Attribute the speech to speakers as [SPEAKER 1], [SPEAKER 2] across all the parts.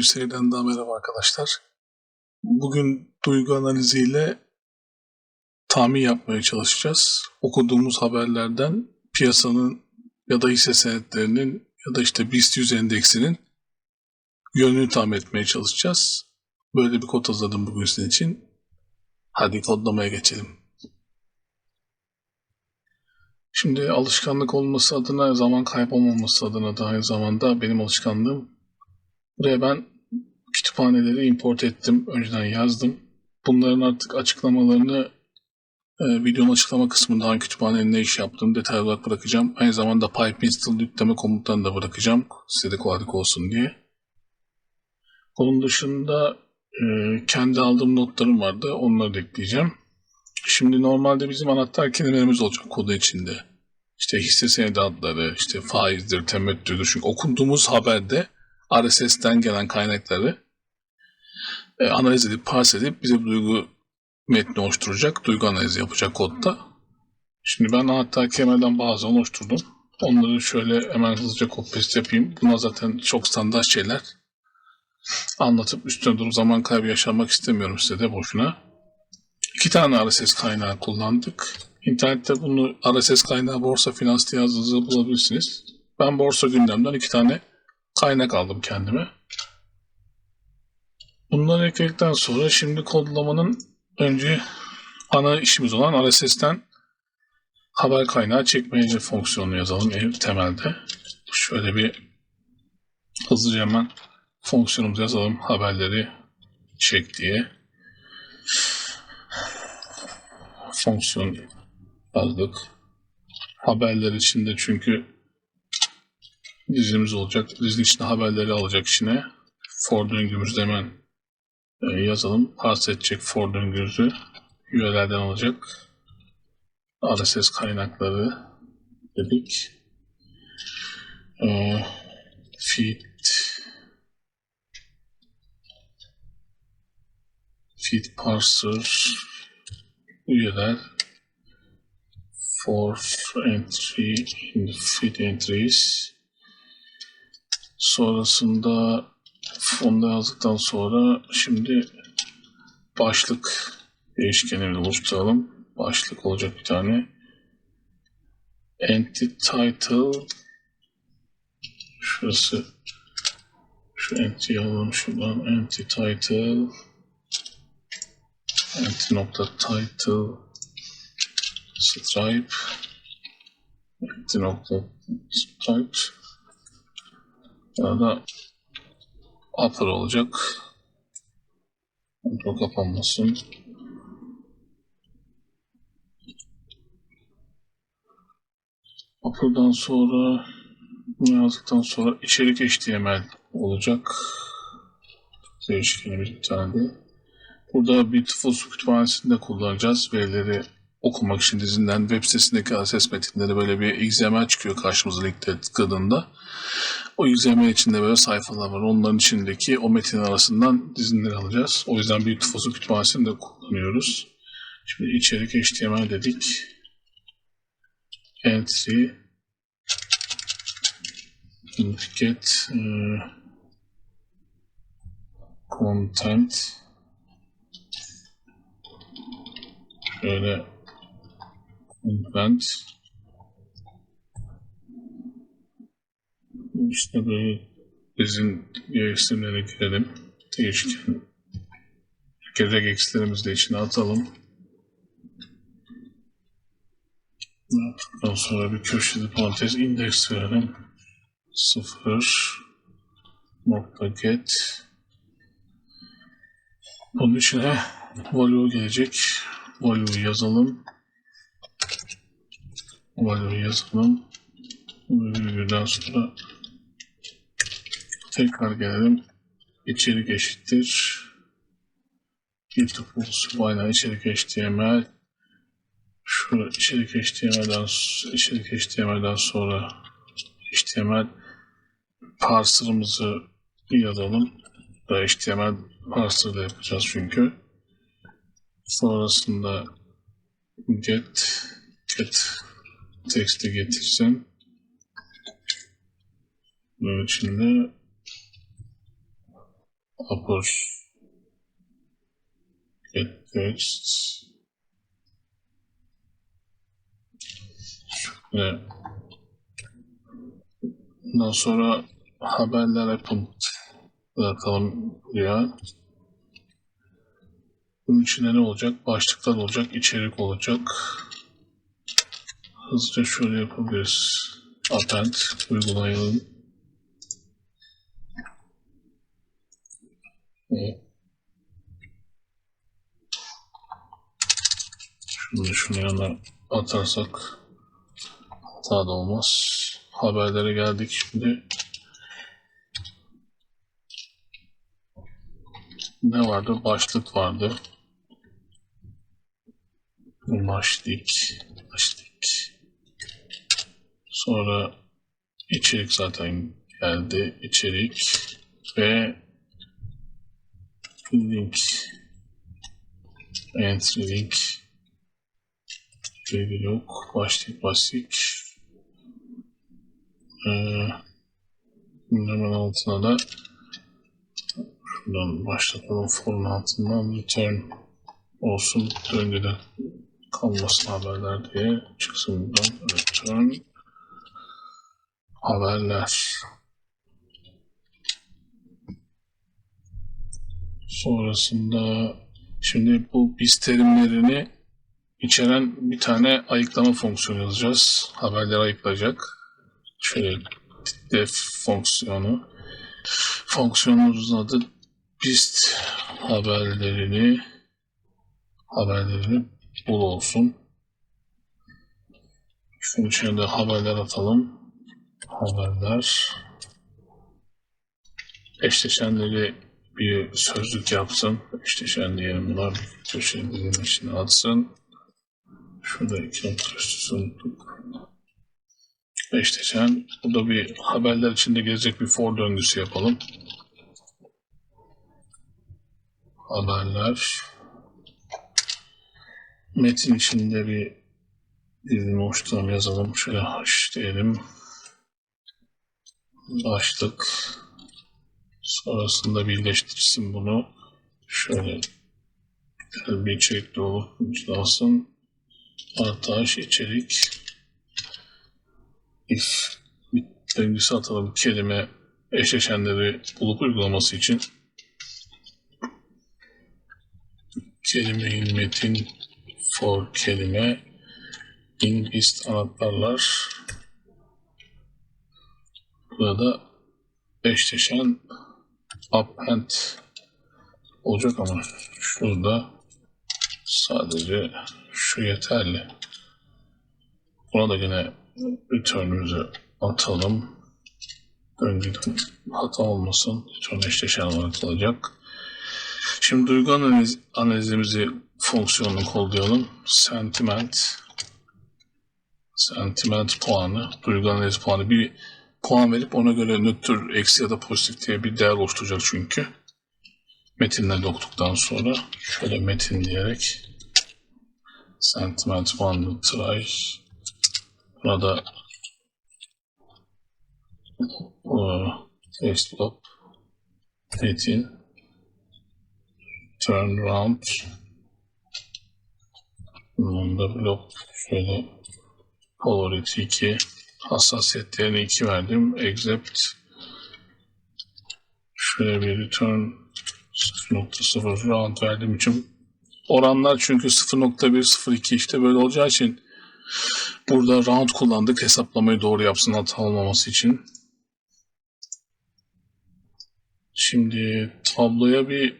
[SPEAKER 1] bir seriden daha merhaba arkadaşlar. Bugün duygu analiziyle tahmin yapmaya çalışacağız. Okuduğumuz haberlerden piyasanın ya da hisse senetlerinin ya da işte BIST 100 endeksinin yönünü tahmin etmeye çalışacağız. Böyle bir kod hazırladım bugün sizin için. Hadi kodlamaya geçelim. Şimdi alışkanlık olması adına, zaman kaybolmaması adına da aynı zamanda benim alışkanlığım. Buraya ben kütüphaneleri import ettim. Önceden yazdım. Bunların artık açıklamalarını e, videonun açıklama kısmında hangi kütüphanenin ne iş yaptığını detaylı olarak bırakacağım. Aynı zamanda pipe install yükleme komutlarını da bırakacağım. Size de kolaylık olsun diye. Onun dışında e, kendi aldığım notlarım vardı. Onları da ekleyeceğim. Şimdi normalde bizim anahtar kelimelerimiz olacak kodu içinde. İşte hisse senedi adları, işte faizdir, temettüdür. Çünkü okunduğumuz haberde RSS'ten gelen kaynakları e, analiz edip, parse edip bize duygu metni oluşturacak, duygu analizi yapacak kodda. Şimdi ben anahtar kelimelerden bazılarını oluşturdum. Onları şöyle hemen hızlıca copy paste yapayım. Bunlar zaten çok standart şeyler. Anlatıp üstüne durup zaman kaybı yaşamak istemiyorum size de boşuna. İki tane RSS kaynağı kullandık. İnternette bunu RSS kaynağı borsa finans diye yazdığınızda bulabilirsiniz. Ben borsa gündemden iki tane kaynak aldım kendime. Bunları ekledikten sonra şimdi kodlamanın önce ana işimiz olan RSS'ten haber kaynağı çekmeyece fonksiyonunu yazalım en temelde. Şöyle bir hızlıca hemen fonksiyonumuzu yazalım haberleri çek diye. Fonksiyon yazdık. Haberler içinde çünkü dizimiz olacak. Dizinin içinde haberleri alacak içine. For döngümüzü hemen e, yazalım. Parse edecek for döngümüzü üyelerden alacak. RSS kaynakları dedik. E, feed feed parser üyeler for entry in feed entries sonrasında fonda yazdıktan sonra şimdi başlık değişkenini oluşturalım. Başlık olacak bir tane. Entity title. Şurası şu entry alalım şuradan. Entity title. Entity nokta title. Stripe. Entity nokta stripe Arada upper olacak. Kontrol kapanmasın. Upper'dan sonra bunu yazdıktan sonra içerik HTML olacak. Değişkenimiz bir tane de. Burada Beautiful kütüphanesinde kullanacağız. Verileri okumak için dizinden web sitesindeki RSS metinleri böyle bir XML çıkıyor karşımıza linkte tıkladığında. O XML içinde böyle sayfalar var. Onların içindeki o metin arasından dizinleri alacağız. O yüzden Beautiful kütüphanesini de kullanıyoruz. Şimdi içerik HTML dedik. Entry get e, content şöyle content işte böyle bizim isimlere girelim. Değişken regekslerimizi de içine atalım. Yaptıktan sonra bir köşeli parantez indeks verelim. 0 nokta get bunun içine value gelecek. Value yazalım. Value yazalım. Value'dan sonra tekrar gelelim. İçerik eşittir. Beautiful Subhane içerik HTML şu içerik HTML'den içerik HTML'den sonra HTML parser'ımızı yazalım. Da HTML parser ile yapacağız çünkü. Sonrasında get get text'i getirsin. Bunun içinde upper get text Şöyle Ondan sonra haberler yapın. Bırakalım buraya. Bunun içinde ne olacak? Başlıklar olacak, içerik olacak. Hızlıca şöyle yapabiliriz. Append uygulayalım. Şunu da şunun yanına atarsak hata da olmaz. Haberlere geldik şimdi. Ne vardı? Başlık vardı. Başlık. Sonra içerik zaten geldi. İçerik ve link. Entry link. Şey yok. Başlık başlık. Ee, hemen altına da şuradan başlatalım formun altından return olsun döngüde kalmasın haberler diye çıksın buradan return haberler sonrasında şimdi bu biz terimlerini içeren bir tane ayıklama fonksiyonu yazacağız haberleri ayıklayacak şöyle def fonksiyonu fonksiyonumuzun adı bist haberlerini haberlerini bul olsun. Şunun içine de haberler atalım. Haberler. Eşleşenleri bir sözlük yapsın. Eşleşen diyelim buna bir köşenin içine atsın. Şurada iki nokta üstü unuttuk. Eşleşen. Burada bir haberler içinde gezecek bir for döngüsü yapalım. Haberler. Metin içinde bir dizimi oluşturalım yazalım. Şöyle haş diyelim. Başlık. Sonrasında birleştirsin bunu. Şöyle bir içerikli olur. Alsın. Artaş içerik. If döngüsü atalım kelime eşleşenleri bulup uygulaması için. Kelime metin for kelime in list anahtarlar burada eşleşen append olacak ama şurada sadece şu yeterli. Buna da yine return'ümüzü atalım. Döngüden hata olmasın. Return eşleşen olarak kalacak. Şimdi duygu analiz, analizimizi fonksiyonunu kodlayalım. Sentiment sentiment puanı, duygu analiz puanı bir puan verip ona göre nötr, eksi ya da pozitif diye bir değer oluşturacak çünkü. Metinleri okuduktan sonra şöyle metin diyerek sentiment puanı try buna da block metin turn round. Bunda blok şöyle polarity 2 hassasiyetlerini 2 verdim. Accept. Şöyle bir return 0.0 round verdiğim için. Oranlar çünkü 0.1 0.2 işte böyle olacağı için burada round kullandık. Hesaplamayı doğru yapsın hata olmaması için. Şimdi tabloya bir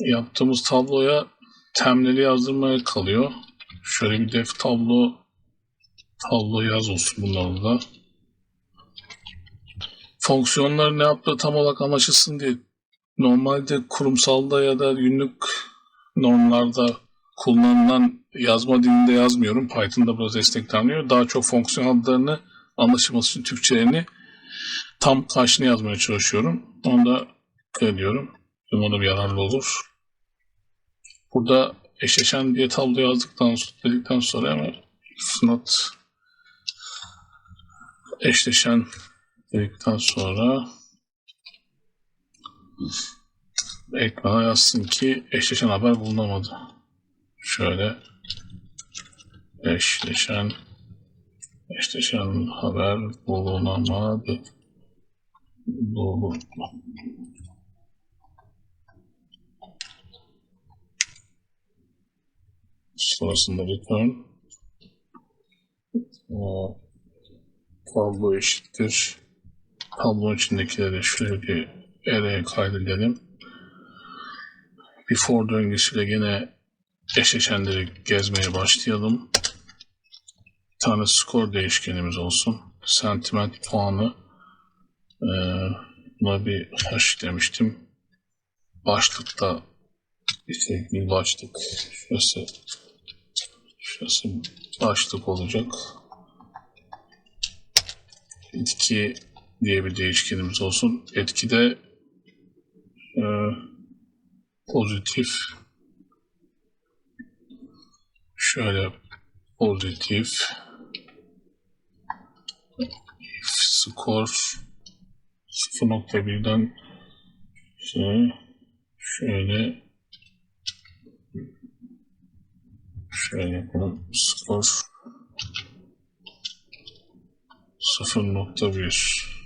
[SPEAKER 1] yaptığımız tabloya temleri yazdırmaya kalıyor. Şöyle bir def tablo tablo yaz olsun bunlarda da. Fonksiyonlar ne yaptığı tam olarak anlaşılsın diye normalde kurumsalda ya da günlük normlarda kullanılan yazma dilinde yazmıyorum. Python'da biraz desteklenmiyor. Daha çok fonksiyon adlarını anlaşılması için Türkçelerini tam karşına yazmaya çalışıyorum. Onu da ediyorum. Umarım yararlı olur. Burada eşleşen diye tablo yazdıktan dedikten sonra hemen if not eşleşen dedikten sonra Ekrana yazsın ki eşleşen haber bulunamadı. Şöyle eşleşen eşleşen haber bulunamadı. Bulun. Sonrasında return. Aa, Tablo eşittir. Tablonun içindekileri şöyle bir array'e kaydedelim. Bir döngüsüyle gene eşleşenleri gezmeye başlayalım. Bir tane skor değişkenimiz olsun. Sentiment puanı. Ee, buna bir hash demiştim. Başlıkta işte bir başlık. Şurası şurası başlık olacak. Etki diye bir değişkenimiz olsun. Etkide e, pozitif. Şöyle pozitif. İf skor 0.1'den şey, şöyle şöyle yapalım. Skor 0.1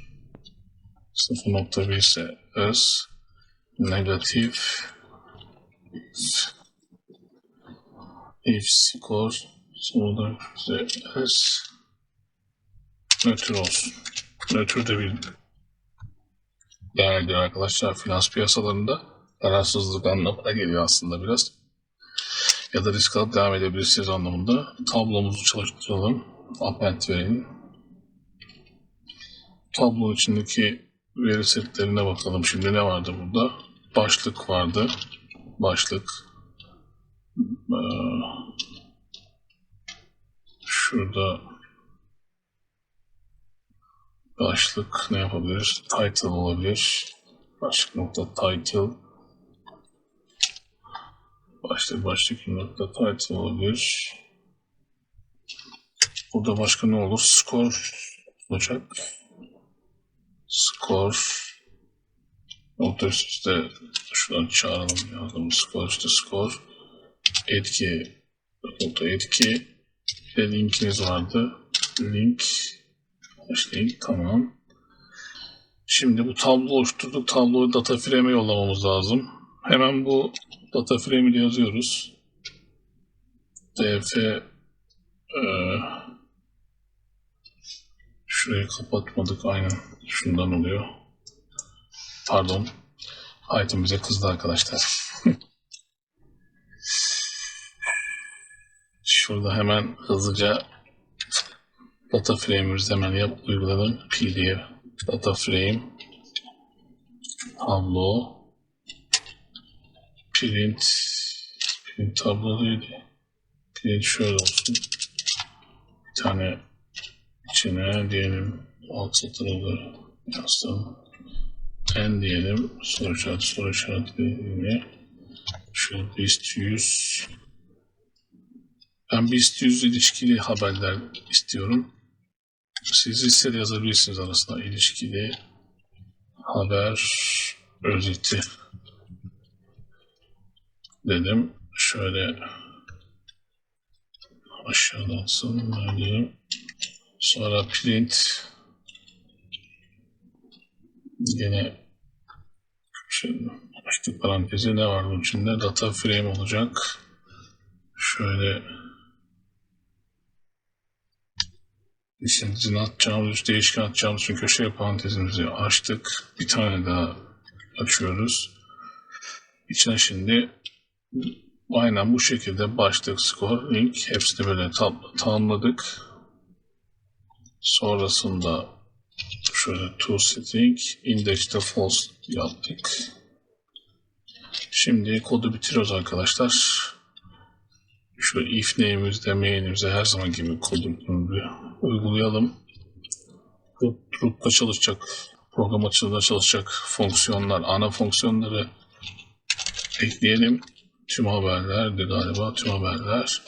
[SPEAKER 1] 0.1 ise S negatif if, skor sonra bize S nötr olsun. Nötr de bir değerlidir arkadaşlar. Finans piyasalarında kararsızlık anlamına geliyor aslında biraz. Ya da risk alıp devam edebilirsiniz anlamında. Tablomuzu çalıştıralım. Append verelim. Tablonun içindeki veri setlerine bakalım. Şimdi ne vardı burada? Başlık vardı. Başlık. Ee, şurada başlık ne yapabilir? Title olabilir. Başlık nokta title. Başlık başlık nokta title olabilir. Burada başka ne olur? Score olacak. Skor nokta üst üste şuradan çağıralım yazdım. Skor işte skor. Etki nokta etki. Bir de linkimiz vardı. Link Baş link tamam. Şimdi bu tablo oluşturduk. Tabloyu data frame'e yollamamız lazım. Hemen bu data frame'i yazıyoruz. df e, şurayı kapatmadık aynen. Şundan oluyor. Pardon. Item bize kızdı arkadaşlar. Şurada hemen hızlıca data frame'imizi hemen yap, uygulayalım. pdf data frame tablo print print tablo değil print şöyle olsun bir tane içine diyelim alt satırı yazdım n diyelim soru işareti soru işareti yine şöyle BIST 100 ben BIST 100 ilişkili haberler istiyorum. Siz liste de yazabilirsiniz arasında ilişkili haber özeti dedim. Şöyle aşağıdan atsın. Sonra print yine şöyle açtık parantezi ne var bunun içinde? Data frame olacak. Şöyle İşlemcini atacağımız, değişken atacağımız için köşe parantezimizi açtık. Bir tane daha açıyoruz. İçine şimdi aynen bu şekilde başlık, skor, link hepsini böyle tam, tamamladık. Sonrasında şöyle to setting, index'te false yaptık. Şimdi kodu bitiriyoruz arkadaşlar. Şöyle if name'imizde, main'imizde her zaman gibi kodumuzu uygulayalım. Root, root'ta çalışacak, program açısında çalışacak fonksiyonlar, ana fonksiyonları ekleyelim. Tüm haberlerdi galiba, tüm haberler.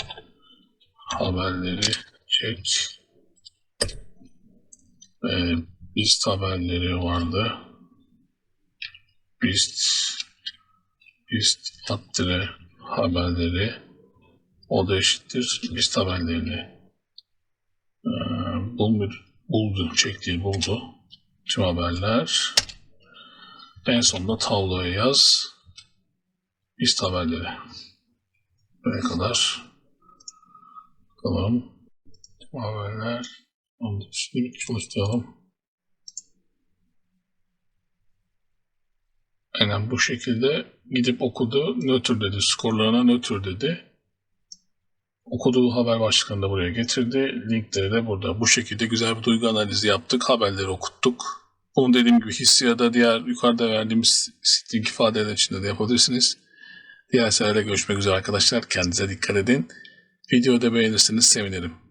[SPEAKER 1] Haberleri çek. Ee, BIST haberleri vardı. BIST BIST attire haberleri o da eşittir BIST haberlerini ee, bulmuş, buldu, çektiği buldu. Tüm haberler. En sonunda tabloya yaz. BIST haberleri. Buraya kadar. Tüm haberler. Onu şimdi bir çalıştıralım. Aynen bu şekilde gidip okudu. Nötr dedi. Skorlarına nötr dedi. Okuduğu haber başlıklarını da buraya getirdi. Linkleri de burada. Bu şekilde güzel bir duygu analizi yaptık. Haberleri okuttuk. Bunu dediğim gibi hissi ya da diğer yukarıda verdiğimiz link ifadeler içinde de yapabilirsiniz. Diğer sefere görüşmek üzere arkadaşlar. Kendinize dikkat edin. Videoda beğenirseniz sevinirim.